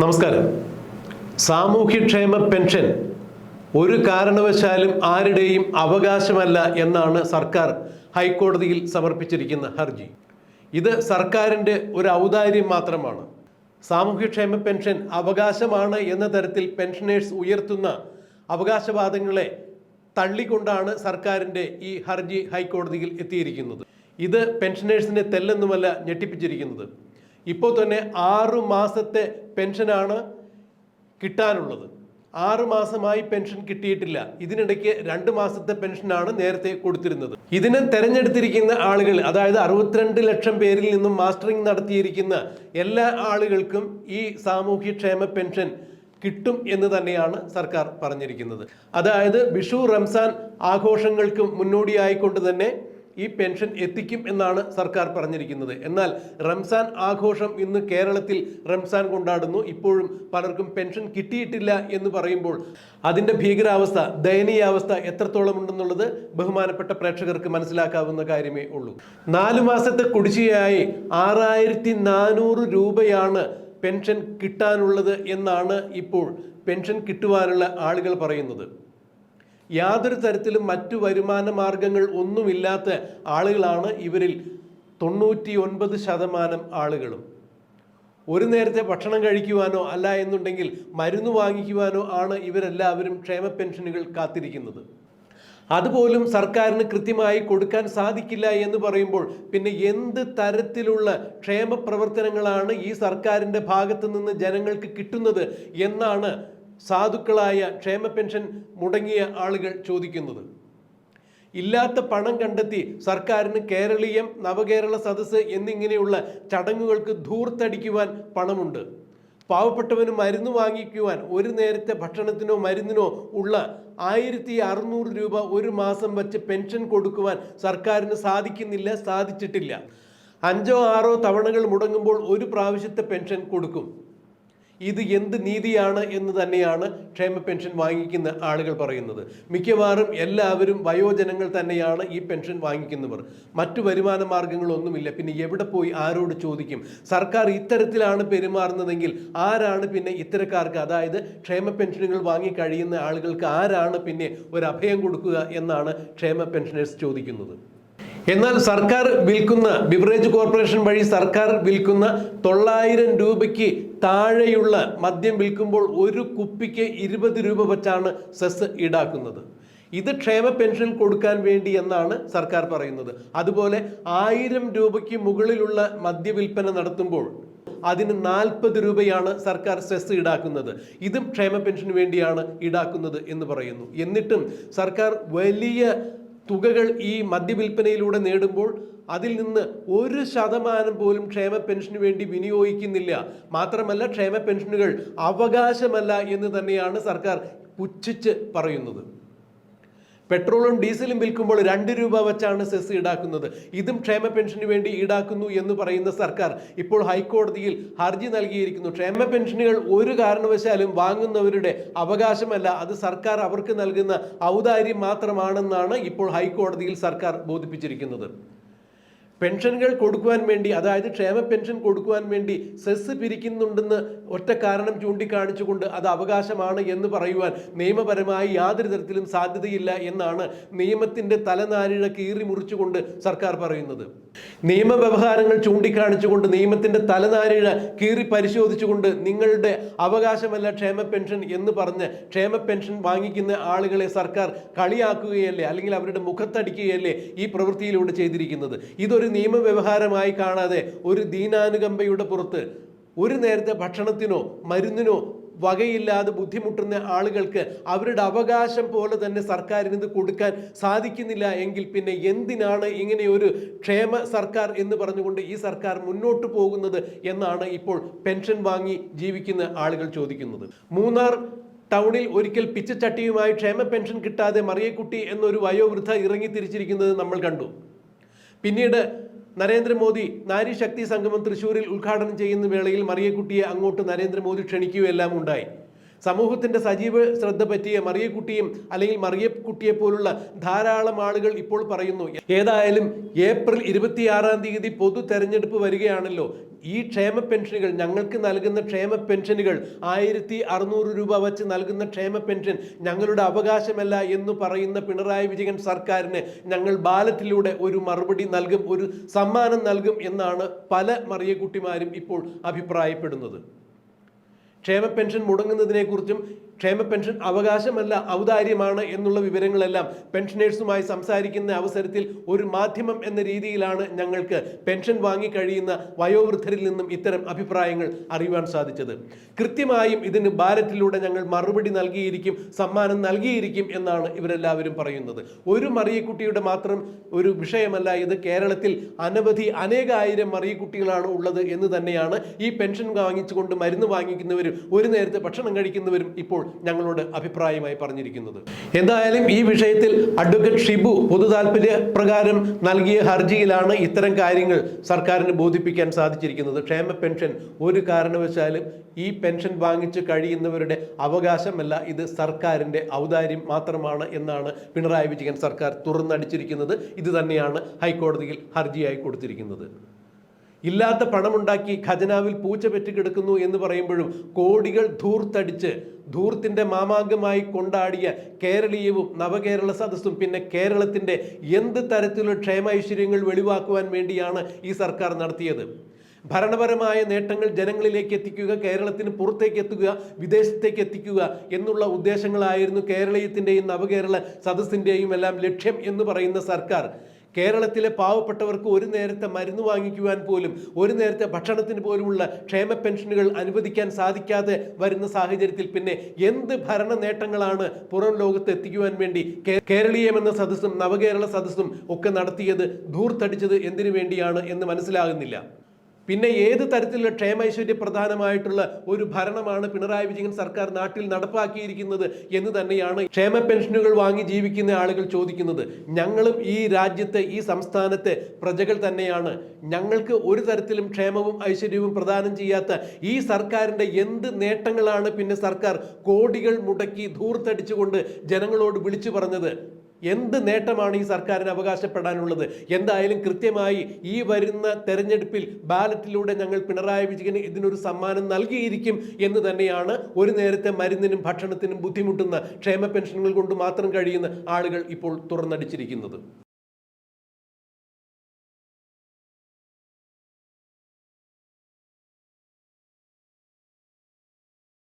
നമസ്കാരം. സാമൂഹ്യക്ഷേമ പെൻഷൻ ഒരു കാരണവശാലും ആരുടെയും അവകാശമല്ല എന്നാണ് സർക്കാർ ഹൈക്കോടതിയിൽ സമർപ്പിച്ചിരിക്കുന്ന ഹർജി. ഇത് സർക്കാരിന്റെ ഒരു ഔദാര്യം മാത്രമാണ്. സാമൂഹ്യക്ഷേമ പെൻഷൻ അവകാശമാണ് എന്ന തരത്തിൽ പെൻഷനേഴ്സ് ഉയർത്തുന്ന അവകാശവാദങ്ങളെ തള്ളിക്കൊണ്ടാണ് സർക്കാരിന്റെ ഈ ഹർജി ഹൈക്കോടതിയിൽ എത്തിയിരിക്കുന്നത്. ഇത് പെൻഷനേഴ്സിനെ തെല്ലെന്നുമല്ല ഞെട്ടിപ്പിച്ചിരിക്കുന്നത്. ഇപ്പോൾ തന്നെ ആറു മാസത്തെ പെൻഷനാണ് കിട്ടാനുള്ളത്. ആറു മാസമായി പെൻഷൻ കിട്ടിയിട്ടില്ല. ഇതിനിടയ്ക്ക് രണ്ട് മാസത്തെ പെൻഷനാണ് നേരത്തെ കൊടുത്തിരുന്നത്. ഇതിനെ തെരഞ്ഞെടുത്തിരിക്കുന്ന ആളുകൾ അതായത് അറുപത്തിരണ്ട് ലക്ഷം പേരിൽ നിന്നും മാസ്റ്ററിംഗ് നടത്തിയിരിക്കുന്ന എല്ലാ ആളുകൾക്കും ഈ സാമൂഹ്യക്ഷേമ പെൻഷൻ കിട്ടും എന്ന് തന്നെയാണ് സർക്കാർ പറഞ്ഞിരിക്കുന്നത്. അതായത് വിഷു റംസാൻ ആഘോഷങ്ങൾക്ക് മുന്നോടിയായിക്കൊണ്ട് തന്നെ ഈ പെൻഷൻ എത്തിക്കും എന്നാണ് സർക്കാർ പറഞ്ഞിരിക്കുന്നത്. എന്നാൽ റംസാൻ ആഘോഷം ഇന്ന് കേരളത്തിൽ റംസാൻ കൊണ്ടാടുന്നു. ഇപ്പോഴും പലർക്കും പെൻഷൻ കിട്ടിയിട്ടില്ല എന്ന് പറയുമ്പോൾ അതിന്റെ ഭീകരാവസ്ഥ ദയനീയാവസ്ഥ എത്രത്തോളം ഉണ്ടെന്നുള്ളത് ബഹുമാനപ്പെട്ട പ്രേക്ഷകർക്ക് മനസ്സിലാക്കാവുന്ന കാര്യമേ ഉള്ളൂ. നാലു മാസത്തെ കുടിശ്ശികയായി ആറായിരത്തി നാനൂറ് രൂപയാണ് പെൻഷൻ കിട്ടാനുള്ളത് എന്നാണ് ഇപ്പോൾ പെൻഷൻ കിട്ടുവാനുള്ള ആളുകൾ പറയുന്നത്. യാതൊരു തരത്തിലും മറ്റു വരുമാന മാർഗങ്ങൾ ഒന്നുമില്ലാത്ത ആളുകളാണ് ഇവരിൽ തൊണ്ണൂറ്റി ഒൻപത് ശതമാനം ആളുകളും. ഒരു നേരത്തെ ഭക്ഷണം കഴിക്കുവാനോ അല്ല എന്നുണ്ടെങ്കിൽ മരുന്ന് വാങ്ങിക്കുവാനോ ആണ് ഇവരെല്ലാവരും ക്ഷേമ പെൻഷനുകൾ കാത്തിരിക്കുന്നത്. അതുപോലും സർക്കാരിന് കൃത്യമായി കൊടുക്കാൻ സാധിക്കില്ല എന്ന് പറയുമ്പോൾ പിന്നെ എന്ത് തരത്തിലുള്ള ക്ഷേമ പ്രവർത്തനങ്ങളാണ് ഈ സർക്കാരിന്റെ ഭാഗത്തു നിന്ന് ജനങ്ങൾക്ക് കിട്ടുന്നത് എന്നാണ് സാധുക്കളായ ക്ഷേമ പെൻഷൻ മുടങ്ങിയ ആളുകൾ ചോദിക്കുന്നത്. ഇല്ലാത്ത പണം കണ്ടെത്തി സർക്കാരിന് കേരളീയം നവകേരള സദസ്സ് എന്നിങ്ങനെയുള്ള ചടങ്ങുകൾക്ക് ധൂർത്തടിക്കുവാൻ പണമുണ്ട്. പാവപ്പെട്ടവന് മരുന്ന് വാങ്ങിക്കുവാൻ ഒരു നേരത്തെ ഭക്ഷണത്തിനോ മരുന്നിനോ ഉള്ള ആയിരത്തി അറുന്നൂറ് രൂപ ഒരു മാസം വച്ച് പെൻഷൻ കൊടുക്കുവാൻ സർക്കാരിന് സാധിക്കുന്നില്ല സാധിച്ചിട്ടില്ല. അഞ്ചോ ആറോ തവണകൾ മുടങ്ങുമ്പോൾ ഒരു പ്രാവശ്യത്തെ പെൻഷൻ കൊടുക്കും. ഇത് എന്ത് നീതിയാണ് എന്ന് തന്നെയാണ് ക്ഷേമ പെൻഷൻ വാങ്ങിക്കുന്ന ആളുകൾ പറയുന്നത്. മിക്കവാറും എല്ലാവരും വയോജനങ്ങൾ തന്നെയാണ് ഈ പെൻഷൻ വാങ്ങിക്കുന്നവർ. മറ്റു വരുമാന മാർഗങ്ങളൊന്നുമില്ല. പിന്നെ എവിടെ പോയി ആരോട് ചോദിക്കും? സർക്കാർ ഇത്തരത്തിലാണ് പെരുമാറുന്നതെങ്കിൽ ആരാണ് പിന്നെ ഇത്തരക്കാർക്ക് അതായത് ക്ഷേമ പെൻഷനുകൾ വാങ്ങി കഴിയുന്ന ആളുകൾക്ക് ആരാണ് പിന്നെ ഒരു അഭയം കൊടുക്കുക എന്നാണ് ക്ഷേമ പെൻഷനേഴ്സ് ചോദിക്കുന്നത്. എന്നാൽ സർക്കാർ വിൽക്കുന്ന ബിവറേജ് കോർപ്പറേഷൻ വഴി സർക്കാർ വിൽക്കുന്ന തൊള്ളായിരം രൂപയ്ക്ക് താഴെയുള്ള മദ്യം വിൽക്കുമ്പോൾ ഒരു കുപ്പിക്ക് ഇരുപത് രൂപ വച്ചാണ് സെസ് ഈടാക്കുന്നത്. ഇത് ക്ഷേമ പെൻഷൻ കൊടുക്കാൻ വേണ്ടി എന്നാണ് സർക്കാർ പറയുന്നത്. അതുപോലെ ആയിരം രൂപയ്ക്ക് മുകളിലുള്ള മദ്യവിൽപ്പന നടത്തുമ്പോൾ അതിന് നാൽപ്പത് രൂപയാണ് സർക്കാർ സെസ് ഈടാക്കുന്നത്. ഇതും ക്ഷേമ പെൻഷന് വേണ്ടിയാണ് ഈടാക്കുന്നത് എന്ന് പറയുന്നു. എന്നിട്ടും സർക്കാർ വലിയ തുകകൾ ഈ മദ്യവിൽപ്പനയിലൂടെ നേടുമ്പോൾ അതിൽ നിന്ന് ഒരു ശതമാനം പോലും ക്ഷേമ പെൻഷന് വേണ്ടി വിനിയോഗിക്കുന്നില്ല. മാത്രമല്ല ക്ഷേമ പെൻഷനുകൾ അവകാശമല്ല എന്ന് തന്നെയാണ് സർക്കാർ പുച്ഛിച്ച് പറയുന്നത്. പെട്രോളും ഡീസലും വിൽക്കുമ്പോൾ രണ്ട് രൂപ വെച്ചാണ് സെസ് ഈടാക്കുന്നത്. ഇതും ക്ഷേമ പെൻഷന് വേണ്ടി ഈടാക്കുന്നു എന്ന് പറയുന്ന സർക്കാർ ഇപ്പോൾ ഹൈക്കോടതിയിൽ ഹർജി നൽകിയിരിക്കുന്നു. ക്ഷേമ പെൻഷനുകൾ ഒരു കാരണവശാലും വാങ്ങുന്നവരുടെ അവകാശമല്ല. അത് സർക്കാർ അവർക്ക് നൽകുന്ന ഔദാര്യം മാത്രമാണെന്നാണ് ഇപ്പോൾ ഹൈക്കോടതിയിൽ സർക്കാർ ബോധിപ്പിച്ചിരിക്കുന്നത്. പെൻഷനുകൾ കൊടുക്കുവാൻ വേണ്ടി അതായത് ക്ഷേമ പെൻഷൻ കൊടുക്കുവാൻ വേണ്ടി സെസ് പിരിക്കുന്നുണ്ടെന്ന് ഒറ്റ കാരണം ചൂണ്ടിക്കാണിച്ചുകൊണ്ട് അത് അവകാശമാണ് എന്ന് പറയുവാൻ നിയമപരമായി യാതൊരു തരത്തിലും സാധ്യതയില്ല എന്നാണ് നിയമത്തിന്റെ തലനാരിഴ കീറി മുറിച്ചുകൊണ്ട് സർക്കാർ പറയുന്നത്. നിയമവ്യവഹാരങ്ങൾ ചൂണ്ടിക്കാണിച്ചുകൊണ്ട് നിയമത്തിന്റെ തലനാരിഴ കീറി പരിശോധിച്ചുകൊണ്ട് നിങ്ങളുടെ അവകാശമല്ല ക്ഷേമ പെൻഷൻ എന്ന് പറഞ്ഞ് ക്ഷേമ പെൻഷൻ വാങ്ങിക്കുന്ന ആളുകളെ സർക്കാർ കളിയാക്കുകയല്ലേ? അല്ലെങ്കിൽ അവരുടെ മുഖത്തടിക്കുകയല്ലേ ഈ പ്രവൃത്തിയിലൂടെ ചെയ്തിരിക്കുന്നത്? ഇതൊരു നിയമവ്യവഹാരമായി കാണാതെ ഒരു ദീനാനുകമ്പയുടെ പുറത്ത് ഒരു നേരത്തെ ഭക്ഷണത്തിനോ മരുന്നിനോ വകയില്ലാതെ ബുദ്ധിമുട്ടുന്ന ആളുകൾക്ക് അവരുടെ അവകാശം പോലെ തന്നെ സർക്കാരിന് ഇത് കൊടുക്കാൻ സാധിക്കുന്നില്ല എങ്കിൽ പിന്നെ എന്തിനാണ് ഇങ്ങനെ ഒരു ക്ഷേമ സർക്കാർ എന്ന് പറഞ്ഞുകൊണ്ട് ഈ സർക്കാർ മുന്നോട്ട് പോകുന്നത് എന്നാണ് ഇപ്പോൾ പെൻഷൻ വാങ്ങി ജീവിക്കുന്ന ആളുകൾ ചോദിക്കുന്നത്. മൂന്നാർ ടൗണിൽ ഒരിക്കൽ പിച്ചച്ചട്ടിയുമായി ക്ഷേമ പെൻഷൻ കിട്ടാതെ മറിയക്കുട്ടി എന്നൊരു വയോവൃദ്ധ ഇറങ്ങി തിരിച്ചിരിക്കുന്നത് നമ്മൾ കണ്ടു. പിന്നീട് നരേന്ദ്രമോദി നാരി ശക്തി സംഗമം തൃശ്ശൂരിൽ ഉദ്ഘാടനം ചെയ്യുന്ന വേളയിൽ മറിയക്കുട്ടിയെ അങ്ങോട്ട് നരേന്ദ്രമോദി ക്ഷണിക്കുകയെല്ലാം ഉണ്ടായി. സമൂഹത്തിന്റെ സജീവ ശ്രദ്ധ പറ്റിയ മറിയക്കുട്ടിയും അല്ലെങ്കിൽ മറിയക്കുട്ടിയെ പോലുള്ള ധാരാളം ആളുകൾ ഇപ്പോൾ പറയുന്നു. ഏതായാലും ഏപ്രിൽ ഇരുപത്തിയാറാം തീയതി പൊതു തെരഞ്ഞെടുപ്പ് വരികയാണല്ലോ. ഈ ക്ഷേമ പെൻഷനുകൾ ഞങ്ങൾക്ക് നൽകുന്ന ക്ഷേമ പെൻഷനുകൾ ആയിരത്തി അറുന്നൂറ് രൂപ വച്ച് നൽകുന്ന ക്ഷേമ പെൻഷൻ ഞങ്ങളുടെ അവകാശമല്ല എന്ന് പറയുന്ന പിണറായി വിജയൻ സർക്കാരിന് ഞങ്ങൾ ബാലറ്റിലൂടെ ഒരു മറുപടി നൽകും ഒരു സമ്മാനം നൽകും എന്നാണ് പല മറിയക്കുട്ടിമാരും ഇപ്പോൾ അഭിപ്രായപ്പെടുന്നത്. ക്ഷേമ പെൻഷൻ മുടങ്ങുന്നതിനെക്കുറിച്ചും ക്ഷേമ പെൻഷൻ അവകാശമല്ല ഔദാര്യമാണ് എന്നുള്ള വിവരങ്ങളെല്ലാം പെൻഷനേഴ്സുമായി സംസാരിക്കുന്ന അവസരത്തിൽ ഒരു മാധ്യമം എന്ന രീതിയിലാണ് ഞങ്ങൾക്ക് പെൻഷൻ വാങ്ങിക്കഴിയുന്ന വയോവൃദ്ധരിൽ നിന്നും ഇത്തരം അഭിപ്രായങ്ങൾ അറിയുവാൻ സാധിച്ചത്. കൃത്യമായും ഇതിന് ബാലറ്റിലൂടെ ഞങ്ങൾ മറുപടി നൽകിയിരിക്കും സമ്മാനം നൽകിയിരിക്കും എന്നാണ് ഇവരെല്ലാവരും പറയുന്നത്. ഒരു മറിയക്കുട്ടിയുടെ മാത്രം ഒരു വിഷയമല്ല ഇത് കേരളത്തിൽ അനവധി അനേകായിരം മറിയക്കുട്ടികളാണ് ഉള്ളത് എന്ന് തന്നെയാണ് ഈ പെൻഷൻ വാങ്ങിച്ചുകൊണ്ട് മരുന്ന് വാങ്ങിക്കുന്നവരും ഒരു നേരത്തെ ഭക്ഷണം കഴിക്കുന്നവരും ഇപ്പോൾ ഞങ്ങളോട് അഭിപ്രായമായി പറഞ്ഞിരിക്കുന്നത്. എന്തായാലും ഈ വിഷയത്തിൽ അഡ്വക്കേറ്റ് ഷിബു പൊതു താല്പര്യ പ്രകാരം നൽകിയ ഹർജിയിലാണ് ഇത്തരം കാര്യങ്ങൾ സർക്കാരിന് ബോധിപ്പിക്കാൻ സാധിച്ചിരിക്കുന്നത്. ക്ഷേമ പെൻഷൻ ഒരു കാരണവശാലും ഈ പെൻഷൻ വാങ്ങിച്ച് കഴിയുന്നവരുടെ അവകാശമല്ല. ഇത് സർക്കാരിന്റെ ഔദാര്യം മാത്രമാണ് എന്നാണ് പിണറായി വിജയൻ സർക്കാർ തുറന്നടിച്ചിരിക്കുന്നത്. ഇത് തന്നെയാണ് ഹൈക്കോടതിയിൽ ഹർജിയായി കൊടുത്തിരിക്കുന്നത്. ഇല്ലാത്ത പണമുണ്ടാക്കി ഖജനാവിൽ പൂച്ച പെറ്റി കിടക്കുന്നു എന്ന് പറയുമ്പോഴും കോടികൾ ധൂർത്തടിച്ച് ധൂർത്തിന്റെ മാമാങ്കമായി കൊണ്ടാടിയ കേരളീയവും നവകേരള സദസ്സും പിന്നെ കേരളത്തിന്റെ എന്ത് തരത്തിലുള്ള ക്ഷേമൈശ്വര്യങ്ങൾ വെളിവാക്കുവാൻ വേണ്ടിയാണ് ഈ സർക്കാർ നടത്തിയത്. ഭരണപരമായ നേട്ടങ്ങൾ ജനങ്ങളിലേക്ക് എത്തിക്കുക കേരളത്തിന് പുറത്തേക്ക് എത്തുക വിദേശത്തേക്ക് എത്തിക്കുക എന്നുള്ള ഉദ്ദേശങ്ങളായിരുന്നു കേരളീയത്തിന്റെയും നവകേരള സദസ്സിന്റെയും എല്ലാം ലക്ഷ്യം എന്ന് പറയുന്ന സർക്കാർ. കേരളത്തിലെ പാവപ്പെട്ടവർക്ക് ഒരു നേരത്തെ മരുന്ന് വാങ്ങിക്കുവാൻ പോലും ഒരു നേരത്തെ ഭക്ഷണത്തിന് പോലുമുള്ള ക്ഷേമ പെൻഷനുകൾ അനുവദിക്കാൻ സാധിക്കാതെ വരുന്ന സാഹചര്യത്തിൽ പിന്നെ എന്ത് ഭരണ നേട്ടങ്ങളാണ് പുറം ലോകത്ത് എത്തിക്കുവാൻ വേണ്ടി കേരളീയം എന്ന സദസ്സും നവകേരള സദസ്സും ഒക്കെ നടത്തിയത് ധൂർത്തടിച്ചത് എന്തിനു വേണ്ടിയാണ് എന്ന് മനസ്സിലാകുന്നില്ല. പിന്നെ ഏത് തരത്തിലുള്ള ക്ഷേമൈശ്വര്യ പ്രധാനമായിട്ടുള്ള ഒരു ഭരണമാണ് പിണറായി വിജയൻ സർക്കാർ നാട്ടിൽ നടപ്പാക്കിയിരിക്കുന്നത് എന്ന് തന്നെയാണ് ക്ഷേമ പെൻഷനുകൾ വാങ്ങി ജീവിക്കുന്ന ആളുകൾ ചോദിക്കുന്നത്. ഞങ്ങളും ഈ രാജ്യത്തെ ഈ സംസ്ഥാനത്തെ പ്രജകൾ തന്നെയാണ്. ഞങ്ങൾക്ക് ഒരു തരത്തിലും ക്ഷേമവും ഐശ്വര്യവും പ്രദാനം ചെയ്യാത്ത ഈ സർക്കാരിന്റെ എന്ത് നേട്ടങ്ങളാണ് പിന്നെ സർക്കാർ കോടികൾ മുടക്കി ധൂർത്തടിച്ചുകൊണ്ട് ജനങ്ങളോട് വിളിച്ചു പറഞ്ഞത്? എന്ത് നേട്ടമാണ് ഈ സർക്കാരിന് അവകാശപ്പെടാനുള്ളത്? എന്തായാലും കൃത്യമായി ഈ വരുന്ന തെരഞ്ഞെടുപ്പിൽ ബാലറ്റിലൂടെ ഞങ്ങൾ പിണറായി വിജയന് ഇതിനൊരു സമ്മാനം നൽകിയിരിക്കും എന്ന് തന്നെയാണ് ഒരു നേരത്തെ മരുന്നിനും ഭക്ഷണത്തിനും ബുദ്ധിമുട്ടുന്ന ക്ഷേമ പെൻഷനുകൾ കൊണ്ട് മാത്രം കഴിയുന്ന ആളുകൾ ഇപ്പോൾ തുറന്നടിച്ചിരിക്കുന്നത്.